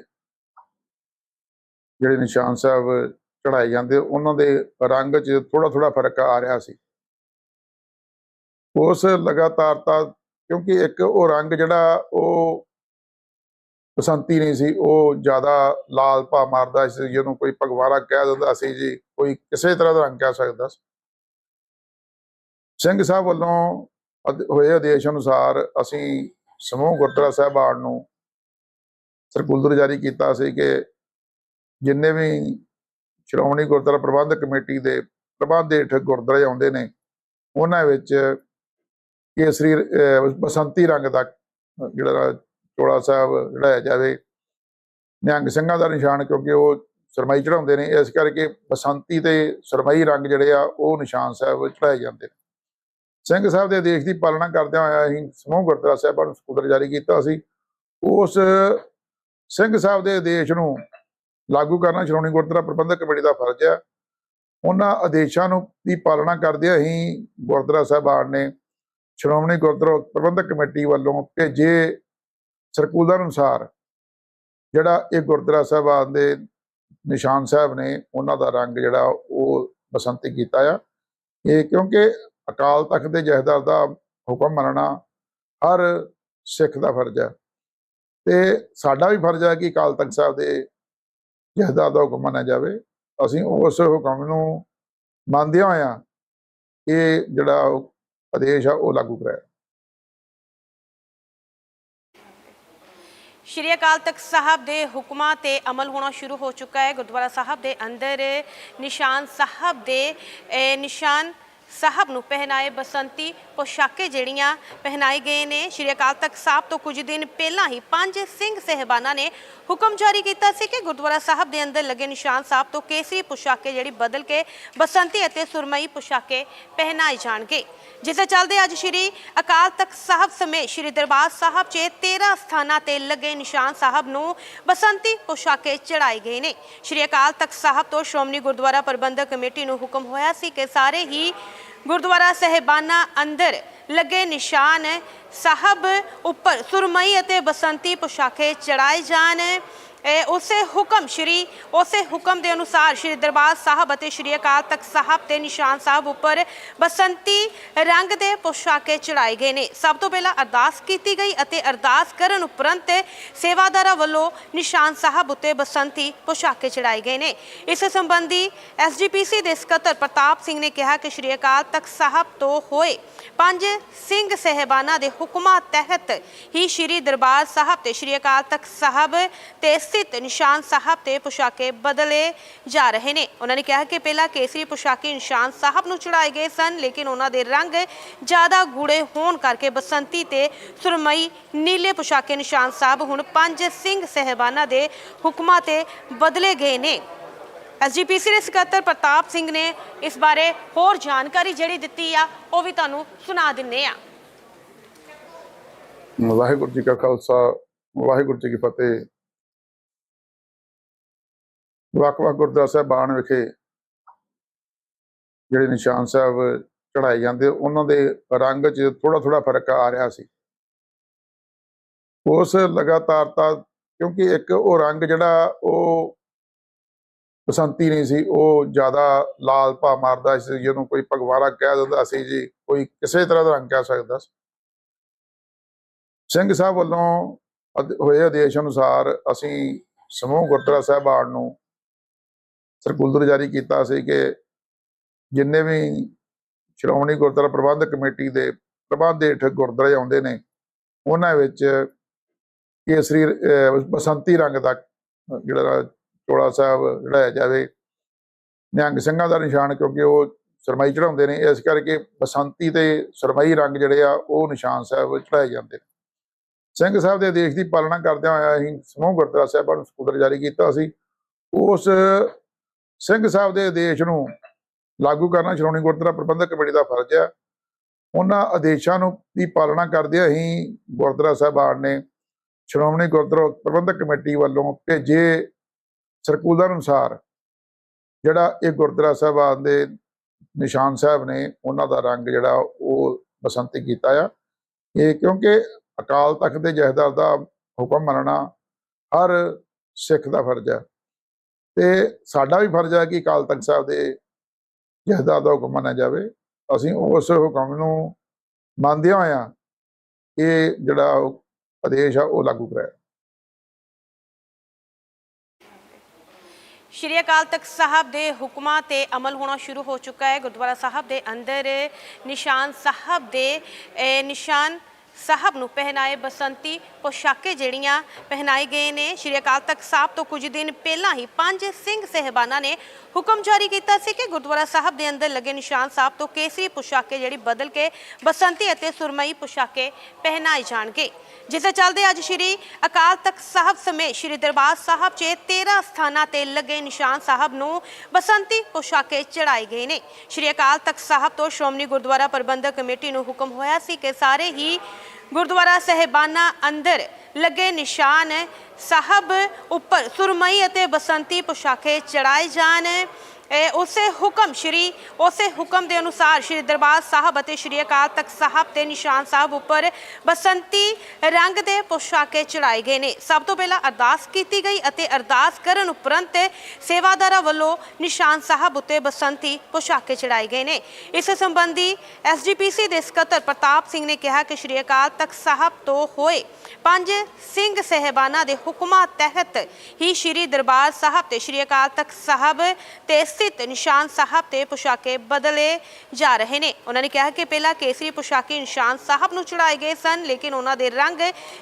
ਜਿਹੜੇ ਨਿਸ਼ਾਨ ਸਾਹਿਬ ਚੜਾਏ ਜਾਂਦੇ, ਉਹਨਾਂ ਦੇ ਰੰਗ 'ਚ ਥੋੜਾ ਥੋੜਾ ਫ਼ਰਕ ਆ ਰਿਹਾ ਸੀ। ਉਸ ਲਗਾਤਾਰਤਾ ਕਿਉਂਕਿ ਇੱਕ ਉਹ ਰੰਗ ਜਿਹੜਾ ਉਹ ਬਸੰਤੀ ਨਹੀਂ ਸੀ, ਉਹ ਜ਼ਿਆਦਾ ਲਾਲ ਭਾ ਮਾਰਦਾ ਸੀ, ਜਿਹਨੂੰ ਕੋਈ ਭਗਵਾਰਾ ਕਹਿ ਦਿੰਦਾ ਸੀ ਜੀ, ਕੋਈ ਕਿਸੇ ਤਰ੍ਹਾਂ ਦਾ ਰੰਗ ਕਹਿ ਸਕਦਾ ਸੀ। ਸਿੰਘ ਸਾਹਿਬ ਵੱਲੋਂ ਅਦ- ਹੋਏ ਆਦੇਸ਼ ਅਨੁਸਾਰ ਅਸੀਂ ਸਮੂਹ ਗੁਰਦੁਆਰਾ ਸਾਹਿਬਾਨ ਨੂੰ ਸਰਕੂਲਰ ਜਾਰੀ ਕੀਤਾ ਸੀ ਕਿ ਜਿੰਨੇ ਵੀ ਸ਼੍ਰੋਮਣੀ ਗੁਰਦੁਆਰਾ ਪ੍ਰਬੰਧਕ ਕਮੇਟੀ ਦੇ ਪ੍ਰਬੰਧ ਹੇਠ ਗੁਰਦੁਆਰੇ ਆਉਂਦੇ ਨੇ, ਉਹਨਾਂ ਵਿੱਚ ਕੇਸਰੀ ਬਸੰਤੀ ਰੰਗ ਦਾ ਜਿਹੜਾ ਚੋਲਾ ਸਾਹਿਬ ਚੜਾਇਆ ਜਾਵੇ, ਨਿਹੰਗ ਸਿੰਘਾਂ ਦਾ ਨਿਸ਼ਾਨ, ਕਿਉਂਕਿ ਉਹ ਸਰਮਾਈ ਚੜਾਉਂਦੇ ਨੇ, ਇਸ ਕਰਕੇ ਬਸੰਤੀ ਤੇ ਸਰਮਾਈ ਰੰਗ ਜਿਹੜੇ ਆ, ਉਹ ਨਿਸ਼ਾਨ ਸਾਹਿਬ ਚੜਾਏ ਜਾਂਦੇ ਨੇ। ਸਿੰਘ ਸਾਹਿਬ ਦੇ ਆਦੇਸ਼ ਦੀ ਪਾਲਣਾ ਕਰਦਿਆਂ ਹੋਇਆ ਅਸੀਂ ਸਮੂਹ ਗੁਰਦੁਆਰਾ ਸਾਹਿਬਾਂ ਨੂੰ ਸਕੂਟਰ ਜਾਰੀ ਕੀਤਾ ਸੀ। ਉਸ ਸਿੰਘ ਸਾਹਿਬ ਦੇ ਆਦੇਸ਼ ਨੂੰ ਲਾਗੂ ਕਰਨਾ ਸ਼੍ਰੋਮਣੀ ਗੁਰਦੁਆਰਾ ਪ੍ਰਬੰਧਕ ਕਮੇਟੀ ਦਾ ਫਰਜ਼ ਹੈ ਉਹਨਾਂ ਆਦੇਸ਼ਾਂ ਨੂੰ ਦੀ ਪਾਲਣਾ ਕਰਦਿਆਂ ਹੀ ਗੁਰਦੁਆਰਾ ਸਾਹਿਬਾਨ ਨੇ ਸ਼੍ਰੋਮਣੀ ਗੁਰਦੁਆਰਾ ਪ੍ਰਬੰਧਕ ਕਮੇਟੀ ਵੱਲੋਂ ਭੇਜੇ ਸਰਕੂਲਰ ਅਨੁਸਾਰ ਜਿਹੜਾ ਇਹ ਗੁਰਦੁਆਰਾ ਸਾਹਿਬਾਨ ਦੇ ਨਿਸ਼ਾਨ ਸਾਹਿਬ ਨੇ ਉਹਨਾਂ ਦਾ ਰੰਗ ਜਿਹੜਾ ਉਹ ਬਸੰਤੀ ਕੀਤਾ ਆ। ਇਹ ਕਿਉਂਕਿ ਅਕਾਲ ਤਖਤ ਦੇ ਜਹੇਦਾਰ ਦਾ ਹੁਕਮ ਮੰਨਣਾ ਹਰ ਸਿੱਖ ਦਾ ਫਰਜ਼ ਹੈ ਤੇ ਸਾਡਾ ਵੀ ਫਰਜ਼ ਹੈ ਕਿ ਅਕਾਲ ਤਖਤ ਸਾਹਿਬ ਦੇ ਜਹੇਦਾਰ ਦਾ ਹੁਕਮ ਮੰਨਿਆ ਜਾਵੇ। ਅਸੀਂ ਉਸ ਹੁਕਮ ਨੂੰ ਮੰਨਦਿਆਂ ਹੋਇਆਂ ਇਹ ਜਿਹੜਾ ਆਦੇਸ਼ ਆ, ਉਹ ਲਾਗੂ ਕਰਾਇਆ। ਸ਼੍ਰੀ ਅਕਾਲ ਤਖਤ ਸਾਹਿਬ ਦੇ ਹੁਕਮਾਂ ਤੇ ਅਮਲ ਹੋਣਾ ਸ਼ੁਰੂ ਹੋ ਚੁੱਕਾ ਹੈ। ਗੁਰਦੁਆਰਾ ਸਾਹਿਬ ਦੇ ਅੰਦਰ ਨਿਸ਼ਾਨ ਸਾਹਿਬ ਦੇ ਨਿਸ਼ਾਨ ਸਾਹਿਬ ਨੂੰ ਪਹਿਨਾਏ ਬਸੰਤੀ ਪੋਸ਼ਾਕੇ ਜਿਹੜੀਆਂ ਪਹਿਨਾਏ ਗਏ ਨੇ। ਸ਼੍ਰੀ ਅਕਾਲ ਤਖਤ ਸਾਹਿਬ ਤੋਂ ਕੁਝ ਦਿਨ ਪਹਿਲਾਂ ਹੀ ਪੰਜ ਸਿੰਘ ਸਹਿਬਾਨਾਂ ਨੇ ਹੁਕਮ ਜਾਰੀ ਕੀਤਾ ਸੀ ਕਿ ਗੁਰਦੁਆਰਾ ਸਾਹਿਬ ਦੇ ਅੰਦਰ ਲੱਗੇ ਨਿਸ਼ਾਨ ਸਾਹਿਬ ਤੋਂ ਕੇਸਰੀ ਪੋਸ਼ਾਕੇ ਜਿਹੜੀ ਬਦਲ ਕੇ ਬਸੰਤੀ ਅਤੇ ਸੁਰਮਈ ਪੋਸ਼ਾਕੇ ਪਹਿਨਾਏ ਜਾਣਗੇ। ਜਿਸ ਦੇ ਚੱਲਦੇ ਅੱਜ ਸ਼੍ਰੀ ਅਕਾਲ ਤਖਤ ਸਾਹਿਬ ਸਮੇਤ ਸ਼੍ਰੀ ਦਰਬਾਰ ਸਾਹਿਬ 'ਚ 13 ਸਥਾਨਾਂ ਤੇ ਲੱਗੇ ਨਿਸ਼ਾਨ ਸਾਹਿਬ ਨੂੰ ਬਸੰਤੀ ਪੋਸ਼ਾਕੇ ਚੜਾਏ ਗਏ ਨੇ। ਸ਼੍ਰੀ ਅਕਾਲ ਤਖਤ ਸਾਹਿਬ ਤੋਂ ਸ਼੍ਰੋਮਣੀ ਗੁਰਦੁਆਰਾ ਪ੍ਰਬੰਧਕ ਕਮੇਟੀ ਨੂੰ ਹੁਕਮ ਹੋਇਆ ਸੀ ਕਿ ਸਾਰੇ ਹੀ ਗੁਰਦੁਆਰਾ ਸਹਿਬਾਨਾ ਅੰਦਰ ਲੱਗੇ ਨਿਸ਼ਾਨ ਸਾਹਿਬ ਉੱਪਰ ਸੁਰਮਈ ਅਤੇ ਬਸੰਤੀ ਪੋਸ਼ਾਕੇ ਚੜਾਏ ਜਾਣ। ਉਸੇ ਹੁਕਮ ਸ਼੍ਰੀ, ਉਸੇ ਹੁਕਮ ਦੇ ਅਨੁਸਾਰ ਸ਼੍ਰੀ ਦਰਬਾਰ ਸਾਹਿਬ ਅਤੇ ਸ਼੍ਰੀ ਅਕਾਲ ਤਖਤ ਸਾਹਿਬ ਤੇ ਨਿਸ਼ਾਨ ਸਾਹਿਬ ਉੱਪਰ ਬਸੰਤੀ ਰੰਗ ਦੇ ਪੁਸ਼ਾਕੇ ਚੜਾਏ ਗਏ ਨੇ। ਸਭ ਤੋਂ ਪਹਿਲਾਂ ਅਰਦਾਸ ਕੀਤੀ ਗਈ ਅਤੇ ਅਰਦਾਸ ਕਰਨ ਉਪਰੰਤ ਸੇਵਾਦਾਰਾਂ ਵੱਲੋਂ ਨਿਸ਼ਾਨ ਸਾਹਿਬ ਉੱਤੇ ਬਸੰਤੀ ਪੁਸ਼ਾਕੇ ਚੜਾਏ ਗਏ ਨੇ। ਇਸ ਸੰਬੰਧੀ ਐਸਜੀਪੀਸੀ ਦੇ ਸਕੱਤਰ ਪ੍ਰਤਾਪ ਸਿੰਘ ਨੇ ਕਿਹਾ ਕਿ ਸ਼੍ਰੀ ਅਕਾਲ ਤਖਤ ਸਾਹਿਬ ਤੋਂ ਹੋਏ ਪੰਜ ਸਿੰਘ ਸਹਿਬਾਨਾਂ ਦੇ ਹੁਕਮਾਂ ਤਹਿਤ ਹੀ ਸ਼੍ਰੀ ਦਰਬਾਰ ਸਾਹਿਬ ਤੇ ਸ਼੍ਰੀ ਅਕਾਲ ਤਖਤ ਸਾਹਿਬ ਤੇ ਸਥਿਤ ਨਿਸ਼ਾਨ ਸਾਹਿਬ ਤੇ ਪੁਸ਼ਾਕੇ ਬਦਲੇ ਜਾ ਰਹੇ ਨੇ। ਉਹਨਾਂ ਨੇ ਕਿਹਾ ਕਿ ਪਹਿਲਾਂ ਕੇਸਰੀ ਪੁਸ਼ਾਕੇ ਨਿਸ਼ਾਨ ਸਾਹਿਬ ਨੂੰ ਚੜਾਏ ਗਏ ਸਨ, ਲੇਕਿਨ ਉਹਨਾਂ ਦੇ ਰੰਗ ਜ਼ਿਆਦਾ ਗੂੜੇ ਹੋਣ ਕਰਕੇ ਬਸੰਤੀ ਤੇ ਸੁਰਮਈ ਨੀਲੇ ਪੁਸ਼ਾਕੇ ਨਿਸ਼ਾਨ ਸਾਹਿਬ ਹੁਣ ਪੰਜ ਸਿੰਘ ਸਹਿਬਾਨਾਂ ਦੇ ਹੁਕਮਾਂ ਤੇ ਬਦਲੇ ਗਏ ਨੇ। ਐਸਜੀਪੀਸੀ ਦੇ ਸਕੱਤਰ ਪ੍ਰਤਾਪ ਸਿੰਘ ਨੇ ਇਸ ਬਾਰੇ ਹੋਰ ਜਾਣਕਾਰੀ ਜਿਹੜੀ ਦਿੱਤੀ ਆ, ਉਹ ਵੀ ਤੁਹਾਨੂੰ ਸੁਣਾ ਦਿੰਨੇ ਆ। ਵਾਹਿਗੁਰੂ ਜੀ ਕਾ ਖਾਲਸਾ, ਵਾਹਿਗੁਰੂ ਜੀ ਕੀ ਫਤਿਹ। ਵੱਖ-ਵੱਖ ਗੁਰਦੁਆਰਾ ਸਾਹਿਬਾਨ ਵਿਖੇ ਜਿਹੜੇ ਨਿਸ਼ਾਨ ਸਾਹਿਬ ਚੜਾਏ ਜਾਂਦੇ, ਉਹਨਾਂ ਦੇ ਰੰਗ 'ਚ ਥੋੜਾ ਥੋੜਾ ਫ਼ਰਕ ਆ ਰਿਹਾ ਸੀ। ਉਸ ਲਗਾਤਾਰਤਾ ਕਿਉਂਕਿ ਇੱਕ ਉਹ ਰੰਗ ਜਿਹੜਾ, ਉਹ ਬਸੰਤੀ ਨਹੀਂ ਸੀ, ਉਹ ਜ਼ਿਆਦਾ ਲਾਲ ਭਾ ਮਾਰਦਾ ਸੀ, ਜਿਹਨੂੰ ਕੋਈ ਭਗਵਾਰਾ ਕਹਿ ਦਿੰਦਾ ਸੀ ਜੀ, ਕੋਈ ਕਿਸੇ ਤਰ੍ਹਾਂ ਦਾ ਰੰਗ ਕਹਿ ਸਕਦਾ ਸੀ। ਸਿੰਘ ਸਾਹਿਬ ਵੱਲੋਂ ਅਦ- ਹੋਏ ਆਦੇਸ਼ ਅਨੁਸਾਰ ਅਸੀਂ ਸਮੂਹ ਗੁਰਦੁਆਰਾ ਸਾਹਿਬਾਨ ਨੂੰ ਸਰਕੂਲਰ ਜਾਰੀ ਕੀਤਾ ਸੀ ਕਿ ਜਿੰਨੇ ਵੀ ਸ਼੍ਰੋਮਣੀ ਗੁਰਦੁਆਰਾ ਪ੍ਰਬੰਧਕ ਕਮੇਟੀ ਦੇ ਪ੍ਰਬੰਧ ਹੇਠ ਗੁਰਦੁਆਰੇ ਆਉਂਦੇ ਨੇ, ਉਹਨਾਂ ਵਿੱਚ ਕੇਸਰੀ ਬਸੰਤੀ ਰੰਗ ਦਾ ਜਿਹੜਾ ਚੋਲਾ ਸਾਹਿਬ ਚੜਾਇਆ ਜਾਵੇ, ਨਿਹੰਗ ਸਿੰਘਾਂ ਦਾ ਨਿਸ਼ਾਨ, ਕਿਉਂਕਿ ਉਹ ਸਰਮਾਈ ਚੜਾਉਂਦੇ ਨੇ, ਇਸ ਕਰਕੇ ਬਸੰਤੀ ਤੇ ਸਰਮਾਈ ਰੰਗ ਜਿਹੜੇ ਆ, ਉਹ ਨਿਸ਼ਾਨ ਸਾਹਿਬ ਚੜਾਏ ਜਾਂਦੇ ਨੇ। ਸਿੰਘ ਸਾਹਿਬ ਦੇ ਆਦੇਸ਼ ਦੀ ਪਾਲਣਾ ਕਰਦਿਆਂ ਹੋਇਆ ਅਸੀਂ ਸਮੂਹ ਗੁਰਦੁਆਰਾ ਸਾਹਿਬਾਂ ਨੂੰ ਸਕੂਟਰ ਜਾਰੀ ਕੀਤਾ ਸੀ। ਉਸ ਸਿੰਘ ਸਾਹਿਬ ਦੇ ਆਦੇਸ਼ ਨੂੰ ਲਾਗੂ ਕਰਨਾ ਸ਼੍ਰੋਮਣੀ ਗੁਰਦੁਆਰਾ ਪ੍ਰਬੰਧਕ ਕਮੇਟੀ ਦਾ ਫਰਜ਼ ਹੈ ਉਹਨਾਂ ਆਦੇਸ਼ਾਂ ਨੂੰ ਦੀ ਪਾਲਣਾ ਕਰਦਿਆਂ ਹੀ ਗੁਰਦੁਆਰਾ ਸਾਹਿਬਾਨ ਨੇ ਸ਼੍ਰੋਮਣੀ ਗੁਰਦੁਆਰਾ ਪ੍ਰਬੰਧਕ ਕਮੇਟੀ ਵੱਲੋਂ ਭੇਜੇ ਸਰਕੂਲਰ ਅਨੁਸਾਰ ਜਿਹੜਾ ਇਹ ਗੁਰਦੁਆਰਾ ਸਾਹਿਬਾਨ ਦੇ ਨਿਸ਼ਾਨ ਸਾਹਿਬ ਨੇ ਉਹਨਾਂ ਦਾ ਰੰਗ ਜਿਹੜਾ ਉਹ ਬਸੰਤੀ ਕੀਤਾ ਆ। ਇਹ ਕਿਉਂਕਿ ਅਕਾਲ ਤਖਤ ਦੇ ਜਹੇਦਾਰ ਦਾ ਹੁਕਮ ਮੰਨਣਾ ਹਰ ਸਿੱਖ ਦਾ ਫਰਜ਼ ਹੈ ਤੇ ਸਾਡਾ ਵੀ ਫਰਜ਼ ਹੈ ਕਿ ਅਕਾਲ ਤਖਤ ਸਾਹਿਬ ਦੇ ਜਹੇਦਾਰ ਦਾ ਹੁਕਮ ਮੰਨਿਆ ਜਾਵੇ। ਅਸੀਂ ਉਸ ਹੁਕਮ ਨੂੰ ਮੰਨਦਿਆਂ ਹੋਇਆਂ ਇਹ ਜਿਹੜਾ ਆਦੇਸ਼ ਆ, ਉਹ ਲਾਗੂ ਕਰਾਇਆ। ਸ਼੍ਰੀ ਅਕਾਲ ਤਖਤ ਸਾਹਿਬ ਦੇ ਹੁਕਮਾਂ ਤੇ ਅਮਲ ਹੋਣਾ ਸ਼ੁਰੂ ਹੋ ਚੁੱਕਾ ਹੈ। ਗੁਰਦੁਆਰਾ ਸਾਹਿਬ ਦੇ ਅੰਦਰ ਨਿਸ਼ਾਨ ਸਾਹਿਬ ਦੇ ਨਿਸ਼ਾਨ ਸਾਹਿਬ ਨੂੰ ਪਹਿਨਾਏ ਬਸੰਤੀ ਪੋਸ਼ਾਕੇ ਜਿਹੜੀਆਂ ਪਹਿਨਾਏ ਗਏ ਨੇ। ਸ਼੍ਰੀ ਅਕਾਲ ਤਖਤ ਸਾਹਿਬ ਤੋਂ ਕੁਝ ਦਿਨ ਪਹਿਲਾਂ ਹੀ ਪੰਜ ਸਿੰਘ ਸਹਿਬਾਨਾਂ ਨੇ ਹੁਕਮ ਜਾਰੀ ਕੀਤਾ ਸੀ ਕਿ ਗੁਰਦੁਆਰਾ ਸਾਹਿਬ ਦੇ ਅੰਦਰ ਲੱਗੇ ਨਿਸ਼ਾਨ ਸਾਹਿਬ ਤੋਂ ਕੇਸਰੀ ਪੋਸ਼ਾਕੇ ਜਿਹੜੀ ਬਦਲ ਕੇ ਬਸੰਤੀ ਅਤੇ ਸੁਰਮਈ ਪੋਸ਼ਾਕੇ ਪਹਿਨਾਏ ਜਾਣਗੇ। ਜਿਸ ਦੇ ਚੱਲਦੇ ਅੱਜ ਸ਼੍ਰੀ ਅਕਾਲ ਤਖਤ ਸਾਹਿਬ ਸਮੇਤ ਸ਼੍ਰੀ ਦਰਬਾਰ ਸਾਹਿਬ 'ਚ 13 ਸਥਾਨਾਂ ਤੇ ਲੱਗੇ ਨਿਸ਼ਾਨ ਸਾਹਿਬ ਨੂੰ ਬਸੰਤੀ ਪੋਸ਼ਾਕੇ ਚੜਾਏ ਗਏ ਨੇ। ਸ਼੍ਰੀ ਅਕਾਲ ਤਖਤ ਸਾਹਿਬ ਤੋਂ ਸ਼੍ਰੋਮਣੀ ਗੁਰਦੁਆਰਾ ਪ੍ਰਬੰਧਕ ਕਮੇਟੀ ਨੂੰ ਹੁਕਮ ਹੋਇਆ ਸੀ ਕਿ ਸਾਰੇ ਹੀ ਗੁਰਦੁਆਰਾ ਸਹਿਬਾਨਾ ਅੰਦਰ ਲੱਗੇ ਨਿਸ਼ਾਨ ਸਾਹਿਬ ਉੱਪਰ ਸੁਰਮਈ ਅਤੇ ਬਸੰਤੀ ਪੋਸ਼ਾਕੇ ਚੜਾਏ ਜਾਣ। ਇਹ ਉਸੇ ਹੁਕਮ ਸ਼੍ਰੀ, ਉਸੇ ਹੁਕਮ ਦੇ ਅਨੁਸਾਰ ਸ਼੍ਰੀ ਦਰਬਾਰ ਸਾਹਿਬ ਅਤੇ ਸ਼੍ਰੀ ਅਕਾਲ ਤਖਤ ਸਾਹਿਬ ਤੇ ਨਿਸ਼ਾਨ ਸਾਹਿਬ ਉੱਪਰ ਬਸੰਤੀ ਰੰਗ ਦੇ ਪੋਸ਼ਾਕੇ ਚੜਾਏ ਗਏ ਨੇ। ਸਭ ਤੋਂ ਪਹਿਲਾਂ ਅਰਦਾਸ ਕੀਤੀ ਗਈ ਅਤੇ ਅਰਦਾਸ ਕਰਨ ਉਪਰੰਤ ਸੇਵਾਦਾਰਾਂ ਵੱਲੋਂ ਨਿਸ਼ਾਨ ਸਾਹਿਬ ਉੱਤੇ ਬਸੰਤੀ ਪੋਸ਼ਾਕੇ ਚੜਾਏ ਗਏ ਨੇ। ਇਸ ਸੰਬੰਧੀ ਐਸਜੀਪੀਸੀ ਦੇ ਸਕੱਤਰ ਪ੍ਰਤਾਪ ਸਿੰਘ ਨੇ ਕਿਹਾ ਕਿ ਸ਼੍ਰੀ ਅਕਾਲ ਤਖਤ ਸਾਹਿਬ ਤੋਂ ਹੋਏ ਪੰਜ ਸਿੰਘ ਸਹਿਬਾਨਾਂ ਦੇ ਹੁਕਮਾਂ ਤਹਿਤ ਹੀ ਸ਼੍ਰੀ ਦਰਬਾਰ ਸਾਹਿਬ ਤੇ ਸ਼੍ਰੀ ਅਕਾਲ ਤਖਤ ਸਾਹਿਬ ਤੇ ਸਥਿਤ ਨਿਸ਼ਾਨ ਸਾਹਿਬ ਤੇ ਪੁਸ਼ਾਕੇ ਬਦਲੇ ਜਾ ਰਹੇ ਨੇ। ਉਹਨਾਂ ਨੇ ਕਿਹਾ ਕਿ ਪਹਿਲਾਂ ਕੇਸਰੀ ਪੁਸ਼ਾਕੇ ਨਿਸ਼ਾਨ ਸਾਹਿਬ ਨੂੰ ਚੜਾਏ ਗਏ ਸਨ, ਲੇਕਿਨ ਉਹਨਾਂ ਦੇ ਰੰਗ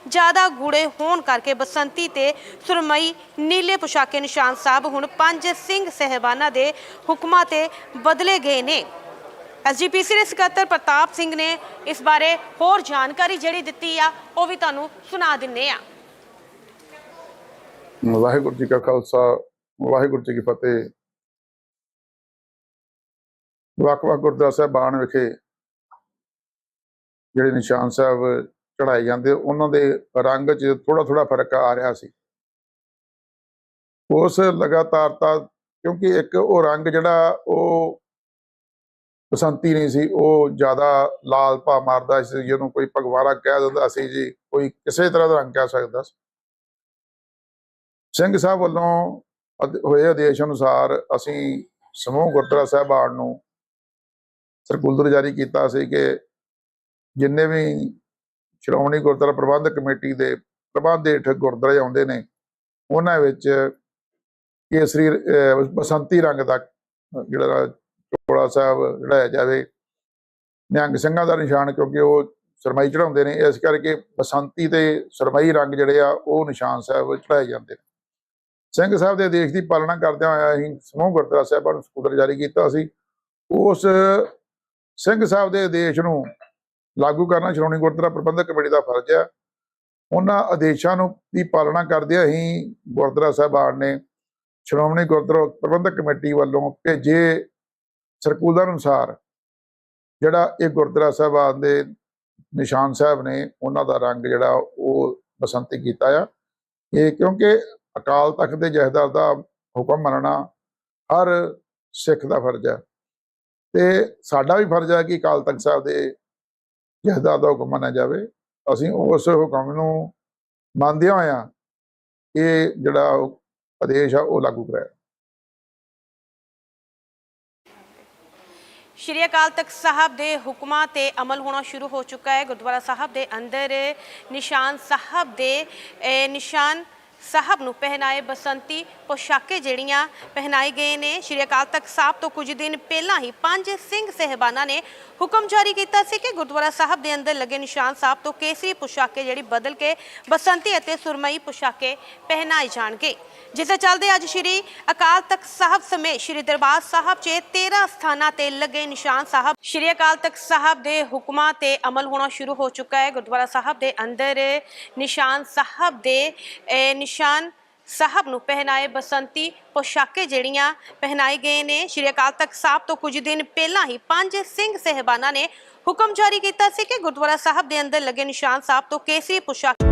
ਜ਼ਿਆਦਾ ਗੂੜੇ ਹੋਣ ਕਰਕੇ ਬਸੰਤੀ ਤੇ ਸੁਰਮਈ ਨੀਲੇ ਪੁਸ਼ਾਕੇ ਨਿਸ਼ਾਨ ਸਾਹਿਬ ਹੁਣ ਪੰਜ ਸਿੰਘ ਸਹਿਬਾਨਾਂ ਦੇ ਹੁਕਮਾਂ ਤੇ ਬਦਲੇ ਗਏ ਨੇ। ਐਸਜੀਪੀਸੀ ਦੇ ਸਕੱਤਰ ਪ੍ਰਤਾਪ ਸਿੰਘ ਨੇ ਇਸ ਬਾਰੇ ਹੋਰ ਜਾਣਕਾਰੀ ਜਿਹੜੀ ਦਿੱਤੀ ਆ, ਉਹ ਵੀ ਤੁਹਾਨੂੰ ਸੁਣਾ ਦਿੰਨੇ ਆ। ਵਾਹਿਗੁਰੂ ਜੀ ਕਾ ਖਾਲਸਾ, ਵਾਹਿਗੁਰੂ ਜੀ ਕੀ ਫਤਿਹ। ਵੱਖ-ਵੱਖ ਗੁਰਦੁਆਰਾ ਸਾਹਿਬਾਨ ਵਿਖੇ ਜਿਹੜੇ ਨਿਸ਼ਾਨ ਸਾਹਿਬ ਚੜਾਏ ਜਾਂਦੇ, ਉਹਨਾਂ ਦੇ ਰੰਗ 'ਚ ਥੋੜਾ ਥੋੜਾ ਫ਼ਰਕ ਆ ਰਿਹਾ ਸੀ। ਉਸ ਲਗਾਤਾਰਤਾ ਕਿਉਂਕਿ ਇੱਕ ਉਹ ਰੰਗ ਜਿਹੜਾ ਉਹ ਬਸੰਤੀ ਨਹੀਂ ਸੀ, ਉਹ ਜ਼ਿਆਦਾ ਲਾਲ ਭਾ ਮਾਰਦਾ ਸੀ, ਜਿਹਨੂੰ ਕੋਈ ਭਗਵਾਰਾ ਕਹਿ ਦਿੰਦਾ ਸੀ ਜੀ, ਕੋਈ ਕਿਸੇ ਤਰ੍ਹਾਂ ਦਾ ਰੰਗ ਕਹਿ ਸਕਦਾ ਸੀ। ਸਿੰਘ ਸਾਹਿਬ ਵੱਲੋਂ ਅਦ- ਹੋਏ ਆਦੇਸ਼ ਅਨੁਸਾਰ ਅਸੀਂ ਸਮੂਹ ਗੁਰਦੁਆਰਾ ਸਾਹਿਬਾਨ ਨੂੰ ਸਰਕੂਲਰ ਜਾਰੀ ਕੀਤਾ ਸੀ ਕਿ ਜਿੰਨੇ ਵੀ ਸ਼੍ਰੋਮਣੀ ਗੁਰਦੁਆਰਾ ਪ੍ਰਬੰਧਕ ਕਮੇਟੀ ਦੇ ਪ੍ਰਬੰਧ ਹੇਠ ਗੁਰਦੁਆਰੇ ਆਉਂਦੇ ਨੇ, ਉਹਨਾਂ ਵਿੱਚ ਕੇਸਰੀ ਬਸੰਤੀ ਰੰਗ ਦਾ ਜਿਹੜਾ ਚੋਲਾ ਸਾਹਿਬ ਚੜਾਇਆ ਜਾਵੇ, ਨਿਹੰਗ ਸਿੰਘਾਂ ਦਾ ਨਿਸ਼ਾਨ ਕਿਉਂਕਿ ਉਹ ਸਰਮਾਈ ਚੜਾਉਂਦੇ ਨੇ, ਇਸ ਕਰਕੇ ਬਸੰਤੀ ਤੇ ਸਰਮਾਈ ਰੰਗ ਜਿਹੜੇ ਆ, ਉਹ ਨਿਸ਼ਾਨ ਸਾਹਿਬ ਚੜਾਏ ਜਾਂਦੇ ਨੇ। ਸਿੰਘ ਸਾਹਿਬ ਦੇ ਆਦੇਸ਼ ਦੀ ਪਾਲਣਾ ਕਰਦਿਆਂ ਹੋਇਆ ਅਸੀਂ ਸਮੂਹ ਗੁਰਦੁਆਰਾ ਸਾਹਿਬਾਂ ਨੂੰ ਸਕੂਟਰ ਜਾਰੀ ਕੀਤਾ ਸੀ। ਉਸ ਸਿੰਘ ਸਾਹਿਬ ਦੇ ਆਦੇਸ਼ ਨੂੰ ਲਾਗੂ ਕਰਨਾ ਸ਼੍ਰੋਮਣੀ ਗੁਰਦੁਆਰਾ ਪ੍ਰਬੰਧਕ ਕਮੇਟੀ ਦਾ ਫਰਜ਼ ਹੈ ਉਹਨਾਂ ਆਦੇਸ਼ਾਂ ਨੂੰ ਦੀ ਪਾਲਣਾ ਕਰਦਿਆਂ ਹੀ ਗੁਰਦੁਆਰਾ ਸਾਹਿਬਾਨ ਨੇ ਸ਼੍ਰੋਮਣੀ ਗੁਰਦੁਆਰਾ ਪ੍ਰਬੰਧਕ ਕਮੇਟੀ ਵੱਲੋਂ ਭੇਜੇ ਸਰਕੂਲਰ ਅਨੁਸਾਰ ਜਿਹੜਾ ਇਹ ਗੁਰਦੁਆਰਾ ਸਾਹਿਬਾਨ ਦੇ ਨਿਸ਼ਾਨ ਸਾਹਿਬ ਨੇ ਉਹਨਾਂ ਦਾ ਰੰਗ ਜਿਹੜਾ ਉਹ ਬਸੰਤੀ ਕੀਤਾ ਆ। ਇਹ ਕਿਉਂਕਿ ਅਕਾਲ ਤਖਤ ਦੇ ਜਹੇਦਾਰ ਦਾ ਹੁਕਮ ਮੰਨਣਾ ਹਰ ਸਿੱਖ ਦਾ ਫਰਜ਼ ਹੈ ਤੇ ਸਾਡਾ ਵੀ ਫਰਜ਼ ਹੈ ਕਿ ਅਕਾਲ ਤਖਤ ਸਾਹਿਬ ਦੇ ਜਹੇਦਾਰ ਦਾ ਹੁਕਮ ਮੰਨਿਆ ਜਾਵੇ। ਅਸੀਂ ਉਸ ਹੁਕਮ ਨੂੰ ਮੰਨਦਿਆਂ ਹੋਇਆਂ ਇਹ ਜਿਹੜਾ ਆਦੇਸ਼ ਆ, ਉਹ ਲਾਗੂ ਕਰਾਇਆ। ਸ਼੍ਰੀ ਅਕਾਲ ਤਖਤ ਸਾਹਿਬ ਦੇ ਹੁਕਮਾਂ ਤੇ ਅਮਲ ਹੋਣਾ ਸ਼ੁਰੂ ਹੋ ਚੁੱਕਾ ਹੈ। ਗੁਰਦੁਆਰਾ ਸਾਹਿਬ ਦੇ ਅੰਦਰ ਨਿਸ਼ਾਨ ਸਾਹਿਬ ਦੇ ਨਿਸ਼ਾਨ ਸਾਹਿਬ ਨੂੰ ਪਹਿਨਾਏ ਬਸੰਤੀ ਪੋਸ਼ਾਕੇ ਜਿਹੜੀਆਂ ਪਹਿਨਾਏ ਗਏ ਨੇ। ਸ਼੍ਰੀ ਅਕਾਲ ਤਖਤ ਸਾਹਿਬ ਤੋਂ ਕੁਝ ਦਿਨ ਪਹਿਲਾਂ ਹੀ ਪੰਜ ਸਿੰਘ ਸਹਿਬਾਨਾਂ ਨੇ ਹੁਕਮ ਜਾਰੀ ਕੀਤਾ ਸੀ ਕਿ ਗੁਰਦੁਆਰਾ ਸਾਹਿਬ ਦੇ ਅੰਦਰ ਲੱਗੇ ਨਿਸ਼ਾਨ ਸਾਹਿਬ ਤੋਂ ਕੇਸਰੀ ਪੁਸ਼ਾਕੇ ਜਿਹੜੀ ਬਦਲ ਕੇ ਬਸੰਤੀ ਅਤੇ ਸੁਰਮਈ ਪੁਸ਼ਾਕੇ ਪਹਿਨਾਏ ਜਾਣਗੇ। ਜਿਸ ਦੇ ਚੱਲਦੇ ਅੱਜ ਸ਼੍ਰੀ ਅਕਾਲ ਤਖਤ ਸਾਹਿਬ ਸਮੇਤ ਸ਼੍ਰੀ ਦਰਬਾਰ ਸਾਹਿਬ 'ਚ 13 ਸਥਾਨਾਂ ਤੇ ਲੱਗੇ ਨਿਸ਼ਾਨ ਸਾਹਿਬ। ਸ਼੍ਰੀ ਅਕਾਲ ਤਖਤ ਸਾਹਿਬ ਦੇ ਹੁਕਮਾਂ ਤੇ ਅਮਲ ਹੋਣਾ ਸ਼ੁਰੂ ਹੋ ਚੁੱਕਾ ਹੈ। ਗੁਰਦੁਆਰਾ ਸਾਹਿਬ ਦੇ ਅੰਦਰ ਨਿਸ਼ਾਨ ਸਾਹਿਬ ਦੇ ਨਿਸ਼ਾਨ ਸਾਹਿਬ ਨੂੰ ਪਹਿਨਾਏ ਬਸੰਤੀ ਪੋਸ਼ਾਕੇ ਜਿਹੜੀਆਂ ਪਹਿਨਾਏ ਗਏ ਨੇ। ਸ਼੍ਰੀ ਅਕਾਲ ਤਖਤ ਸਾਹਿਬ ਤੋਂ ਕੁਝ ਦਿਨ ਪਹਿਲਾਂ ਹੀ ਪੰਜ ਸਿੰਘ ਸਹਿਬਾਨਾਂ ਨੇ ਹੁਕਮ ਜਾਰੀ ਕੀਤਾ ਸੀ ਕਿ ਗੁਰਦੁਆਰਾ ਸਾਹਿਬ ਦੇ ਅੰਦਰ ਲੱਗੇ ਨਿਸ਼ਾਨ ਸਾਹਿਬ ਤੋਂ ਕੇਸਰੀ ਪੁਸ਼ਾਕ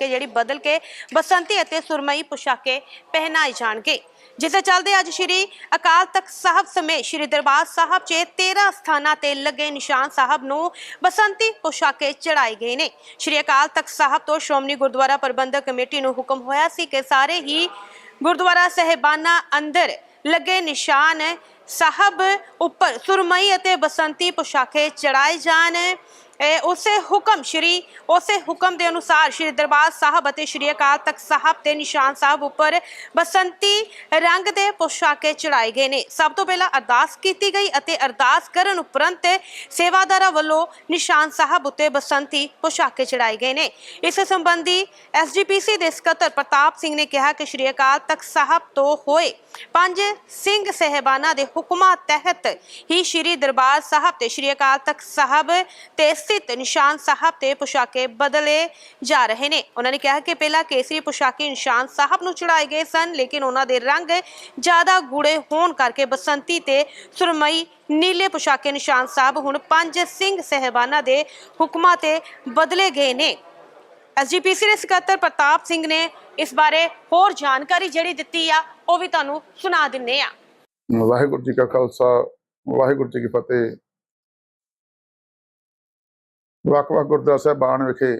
ਕਿ ਜਿਹੜੀ ਬਦਲ ਕੇ ਬਸੰਤੀ ਅਤੇ ਸੁਰਮਈ ਪੁਸ਼ਾਕੇ ਪਹਿਨਾਏ ਜਾਣਗੇ। ਜਿਸ ਦੇ ਚੱਲਦੇ ਅੱਜ ਸ਼੍ਰੀ ਅਕਾਲ ਤਖਤ ਸਾਹਿਬ ਸਮੇਤ ਸ਼੍ਰੀ ਦਰਬਾਰ ਸਾਹਿਬ 'ਚ 13 ਸਥਾਨਾਂ ਤੇ ਲੱਗੇ ਨਿਸ਼ਾਨ ਸਾਹਿਬ ਨੂੰ ਬਸੰਤੀ ਪੁਸ਼ਾਕੇ ਚੜਾਏ ਗਏ ਨੇ। ਸ਼੍ਰੀ ਅਕਾਲ ਤਖਤ ਸਾਹਿਬ ਤੋਂ ਸ਼੍ਰੋਮਣੀ ਗੁਰਦੁਆਰਾ ਪ੍ਰਬੰਧਕ ਕਮੇਟੀ ਨੂੰ ਹੁਕਮ ਹੋਇਆ ਸੀ ਕਿ ਸਾਰੇ ਹੀ ਗੁਰਦੁਆਰਾ ਸਹਿਬਾਨਾ ਅੰਦਰ ਲੱਗੇ ਨਿਸ਼ਾਨ ਸਾਹਿਬ ਉੱਪਰ ਸੁਰਮਈ ਅਤੇ ਬਸੰਤੀ ਪੁਸ਼ਾਕੇ ਚੜਾਏ ਜਾਣ। ਉਸੇ ਹੁਕਮ ਸ਼੍ਰੀ, ਉਸੇ ਹੁਕਮ ਦੇ ਅਨੁਸਾਰ ਸ਼੍ਰੀ ਦਰਬਾਰ ਸਾਹਿਬ ਅਤੇ ਸ਼੍ਰੀ ਅਕਾਲ ਤਖਤ ਸਾਹਿਬ ਤੇ ਨਿਸ਼ਾਨ ਸਾਹਿਬ ਉੱਪਰ ਬਸੰਤੀ ਰੰਗ ਦੇ ਪੁਸ਼ਾਕੇ ਚੜਾਏ ਗਏ ਨੇ। ਸਭ ਤੋਂ ਪਹਿਲਾਂ ਅਰਦਾਸ ਕੀਤੀ ਗਈ ਅਤੇ ਅਰਦਾਸ ਕਰਨ ਉਪਰੰਤ ਸੇਵਾਦਾਰਾਂ ਵੱਲੋਂ ਨਿਸ਼ਾਨ ਸਾਹਿਬ ਉੱਤੇ ਬਸੰਤੀ ਪੁਸ਼ਾਕੇ ਚੜਾਏ ਗਏ ਨੇ। ਇਸ ਸੰਬੰਧੀ ਐਸਜੀਪੀਸੀ ਦੇ ਸਕੱਤਰ ਪ੍ਰਤਾਪ ਸਿੰਘ ਨੇ ਕਿਹਾ ਕਿ ਸ਼੍ਰੀ ਅਕਾਲ ਤਖਤ ਸਾਹਿਬ ਤੋਂ ਹੋਏ ਪੰਜ ਸਿੰਘ ਸਹਿਬਾਨਾਂ ਦੇ ਹੁਕਮਾਂ ਤਹਿਤ ਹੀ ਸ਼੍ਰੀ ਦਰਬਾਰ ਸਾਹਿਬ ਤੇ ਸ਼੍ਰੀ ਅਕਾਲ ਤਖਤ ਸਾਹਿਬ ਤੇ ਸਥਿਤ ਨਿਸ਼ਾਨ ਸਾਹਿਬ ਤੇ ਪੁਸ਼ਾਕੇ ਬਦਲੇ ਜਾ ਰਹੇ ਨੇ। ਉਹਨਾਂ ਨੇ ਕਿਹਾ ਕਿ ਪਹਿਲਾਂ ਕੇਸਰੀ ਪੁਸ਼ਾਕੇ ਨਿਸ਼ਾਨ ਸਾਹਿਬ ਨੂੰ ਚੜਾਏ ਗਏ ਸਨ, ਲੇਕਿਨ ਉਹਨਾਂ ਦੇ ਰੰਗ ਜ਼ਿਆਦਾ ਗੂੜੇ ਹੋਣ ਕਰਕੇ ਬਸੰਤੀ ਤੇ ਸੁਰਮਈ ਨੀਲੇ ਪੁਸ਼ਾਕੇ ਨਿਸ਼ਾਨ ਸਾਹਿਬ ਹੁਣ ਪੰਜ ਸਿੰਘ ਸਹਿਬਾਨਾਂ ਦੇ ਹੁਕਮਾਂ ਤੇ ਬਦਲੇ ਗਏ ਨੇ। ਐਸਜੀਪੀਸੀ ਦੇ ਸਕੱਤਰ ਪ੍ਰਤਾਪ ਸਿੰਘ ਨੇ ਇਸ ਬਾਰੇ ਹੋਰ ਜਾਣਕਾਰੀ ਜਿਹੜੀ ਦਿੱਤੀ ਆ, ਉਹ ਵੀ ਤੁਹਾਨੂੰ ਸੁਣਾ ਦਿੰਨੇ ਆ। ਵਾਹਿਗੁਰੂ ਜੀ ਕਾ ਖਾਲਸਾ, ਵਾਹਿਗੁਰੂ ਜੀ ਕੀ ਫਤਿਹ। ਵੱਖ-ਵੱਖ ਗੁਰਦੁਆਰਾ ਸਾਹਿਬਾਨ ਵਿਖੇ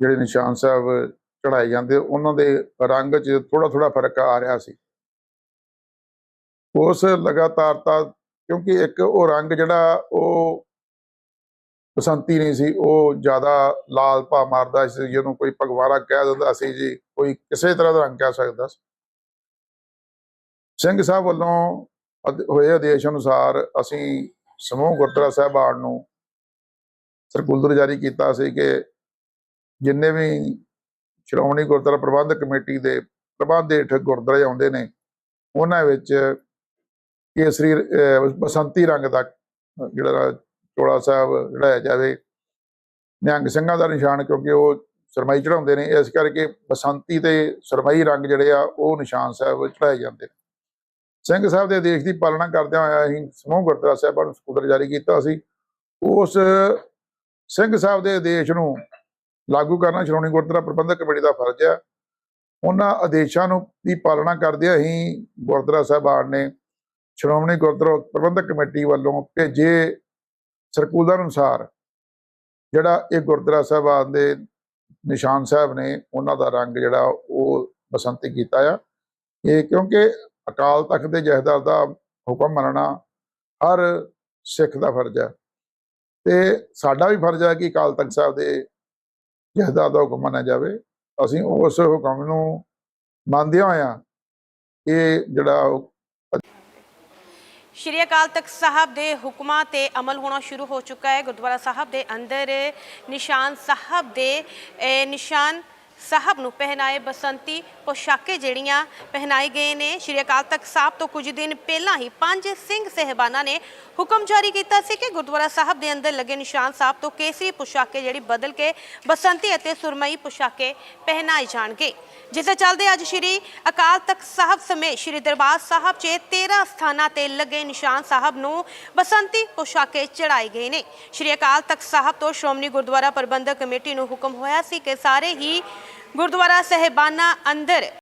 ਜਿਹੜੇ ਨਿਸ਼ਾਨ ਸਾਹਿਬ ਚੜਾਏ ਜਾਂਦੇ, ਉਹਨਾਂ ਦੇ ਰੰਗ 'ਚ ਥੋੜਾ ਥੋੜਾ ਫ਼ਰਕ ਆ ਰਿਹਾ ਸੀ। ਉਸ ਲਗਾਤਾਰਤਾ ਕਿਉਂਕਿ ਇੱਕ ਉਹ ਰੰਗ ਜਿਹੜਾ ਉਹ ਬਸੰਤੀ ਨਹੀਂ ਸੀ, ਉਹ ਜ਼ਿਆਦਾ ਲਾਲ ਭਾ ਮਾਰਦਾ ਸੀ, ਜਿਹਨੂੰ ਕੋਈ ਭਗਵਾਰਾ ਕਹਿ ਦਿੰਦਾ ਸੀ ਜੀ, ਕੋਈ ਕਿਸੇ ਤਰ੍ਹਾਂ ਦਾ ਰੰਗ ਕਹਿ ਸਕਦਾ ਸੀ। ਸਿੰਘ ਸਾਹਿਬ ਵੱਲੋਂ ਅਦ- ਹੋਏ ਆਦੇਸ਼ ਅਨੁਸਾਰ ਅਸੀਂ ਸਮੂਹ ਗੁਰਦੁਆਰਾ ਸਾਹਿਬਾਨ ਨੂੰ ਸਰਕੂਲਰ ਜਾਰੀ ਕੀਤਾ ਸੀ ਕਿ ਜਿੰਨੇ ਵੀ ਸ਼੍ਰੋਮਣੀ ਗੁਰਦੁਆਰਾ ਪ੍ਰਬੰਧਕ ਕਮੇਟੀ ਦੇ ਪ੍ਰਬੰਧ ਹੇਠ ਗੁਰਦੁਆਰੇ ਆਉਂਦੇ ਨੇ, ਉਹਨਾਂ ਵਿੱਚ ਕੇਸਰੀ ਬਸੰਤੀ ਰੰਗ ਦਾ ਜਿਹੜਾ ਚੋਲਾ ਸਾਹਿਬ ਚੜਾਇਆ ਜਾਵੇ, ਨਿਹੰਗ ਸਿੰਘਾਂ ਦਾ ਨਿਸ਼ਾਨ ਕਿਉਂਕਿ ਉਹ ਸਰਮਾਈ ਚੜਾਉਂਦੇ ਨੇ, ਇਸ ਕਰਕੇ ਬਸੰਤੀ ਤੇ ਸਰਮਾਈ ਰੰਗ ਜਿਹੜੇ ਆ, ਉਹ ਨਿਸ਼ਾਨ ਸਾਹਿਬ ਚੜਾਏ ਜਾਂਦੇ ਨੇ। ਸਿੰਘ ਸਾਹਿਬ ਦੇ ਆਦੇਸ਼ ਦੀ ਪਾਲਣਾ ਕਰਦਿਆਂ ਹੋਇਆ ਅਸੀਂ ਸਮੂਹ ਗੁਰਦੁਆਰਾ ਸਾਹਿਬਾਨ ਨੂੰ ਸਕੂਟਰ ਜਾਰੀ ਕੀਤਾ ਸੀ। ਉਸ ਸਿੰਘ ਸਾਹਿਬ ਦੇ ਆਦੇਸ਼ ਨੂੰ ਲਾਗੂ ਕਰਨਾ ਸ਼੍ਰੋਮਣੀ ਗੁਰਦੁਆਰਾ ਪ੍ਰਬੰਧਕ ਕਮੇਟੀ ਦਾ ਫਰਜ਼ ਹੈ। ਉਹਨਾਂ ਆਦੇਸ਼ਾਂ ਨੂੰ ਦੀ ਪਾਲਣਾ ਕਰਦਿਆਂ ਹੀ ਗੁਰਦੁਆਰਾ ਸਾਹਿਬਾਨ ਨੇ ਸ਼੍ਰੋਮਣੀ ਗੁਰਦੁਆਰਾ ਪ੍ਰਬੰਧਕ ਕਮੇਟੀ ਵੱਲੋਂ ਭੇਜੇ ਸਰਕੂਲਰ ਅਨੁਸਾਰ ਜਿਹੜਾ ਇਹ ਗੁਰਦੁਆਰਾ ਸਾਹਿਬਾਨ ਦੇ ਨਿਸ਼ਾਨ ਸਾਹਿਬ ਨੇ ਉਹਨਾਂ ਦਾ ਰੰਗ ਜਿਹੜਾ ਉਹ ਬਸੰਤੀ ਕੀਤਾ ਆ। ਇਹ ਕਿਉਂਕਿ ਅਕਾਲ ਤਖਤ ਦੇ ਜਥੇਦਾਰ ਦਾ ਹੁਕਮ ਮੰਨਣਾ ਹਰ ਸਿੱਖ ਦਾ ਫਰਜ਼ ਹੈ। ਤੇ ਸਾਡਾ ਵੀ ਫਰਜ਼ ਹੈ ਕਿ ਅਕਾਲ ਤਖਤ ਸਾਹਿਬ ਦੇ ਜਹਦਾਰ ਦਾ ਹੁਕਮ ਮੰਨਿਆ ਜਾਵੇ। ਅਸੀਂ ਉਸ ਹੁਕਮ ਨੂੰ ਮੰਨਦਿਆਂ ਹੋਇਆਂ ਇਹ ਜਿਹੜਾ ਸ਼੍ਰੀ ਅਕਾਲ ਤਖਤ ਸਾਹਿਬ ਦੇ ਹੁਕਮਾਂ ਤੇ ਅਮਲ ਹੋਣਾ ਸ਼ੁਰੂ ਹੋ ਚੁੱਕਾ ਹੈ। ਗੁਰਦੁਆਰਾ ਸਾਹਿਬ ਦੇ ਅੰਦਰ ਨਿਸ਼ਾਨ ਸਾਹਿਬ ਦੇ ਨਿਸ਼ਾਨ ਸਾਹਿਬ ਨੂੰ ਪਹਿਨਾਏ ਬਸੰਤੀ ਪੋਸ਼ਾਕੇ ਜਿਹੜੀਆਂ ਪਹਿਨਾਏ ਗਏ ਨੇ। ਸ਼੍ਰੀ ਅਕਾਲ ਤਖਤ ਸਾਹਿਬ ਤੋਂ ਕੁਝ ਦਿਨ ਪਹਿਲਾਂ ਹੀ ਪੰਜ ਸਿੰਘ ਸਹਿਬਾਨਾਂ ਨੇ ਹੁਕਮ ਜਾਰੀ ਕੀਤਾ ਸੀ ਕਿ ਗੁਰਦੁਆਰਾ ਸਾਹਿਬ ਦੇ ਅੰਦਰ ਲੱਗੇ ਨਿਸ਼ਾਨ ਸਾਹਿਬ ਤੋਂ ਕੇਸਰੀ ਪੋਸ਼ਾਕੇ ਜਿਹੜੀ ਬਦਲ ਕੇ ਬਸੰਤੀ ਅਤੇ ਸੁਰਮਈ ਪੋਸ਼ਾਕੇ ਪਹਿਨਾਏ ਜਾਣਗੇ। ਜਿਸ ਦੇ ਚੱਲਦੇ ਅੱਜ ਸ਼੍ਰੀ ਅਕਾਲ ਤਖਤ ਸਾਹਿਬ ਸਮੇਤ ਸ਼੍ਰੀ ਦਰਬਾਰ ਸਾਹਿਬ 'ਚ 13 ਸਥਾਨਾਂ ਤੇ ਲੱਗੇ ਨਿਸ਼ਾਨ ਸਾਹਿਬ ਨੂੰ ਬਸੰਤੀ ਪੋਸ਼ਾਕੇ ਚੜਾਏ ਗਏ ਨੇ। ਸ਼੍ਰੀ ਅਕਾਲ ਤਖਤ ਸਾਹਿਬ ਤੋਂ ਸ਼੍ਰੋਮਣੀ ਗੁਰਦੁਆਰਾ ਪ੍ਰਬੰਧਕ ਕਮੇਟੀ ਨੂੰ ਹੁਕਮ ਹੋਇਆ ਸੀ ਕਿ ਸਾਰੇ ਹੀ ਗੁਰਦੁਆਰਾ ਸਹਿਬਾਨਾ ਅੰਦਰ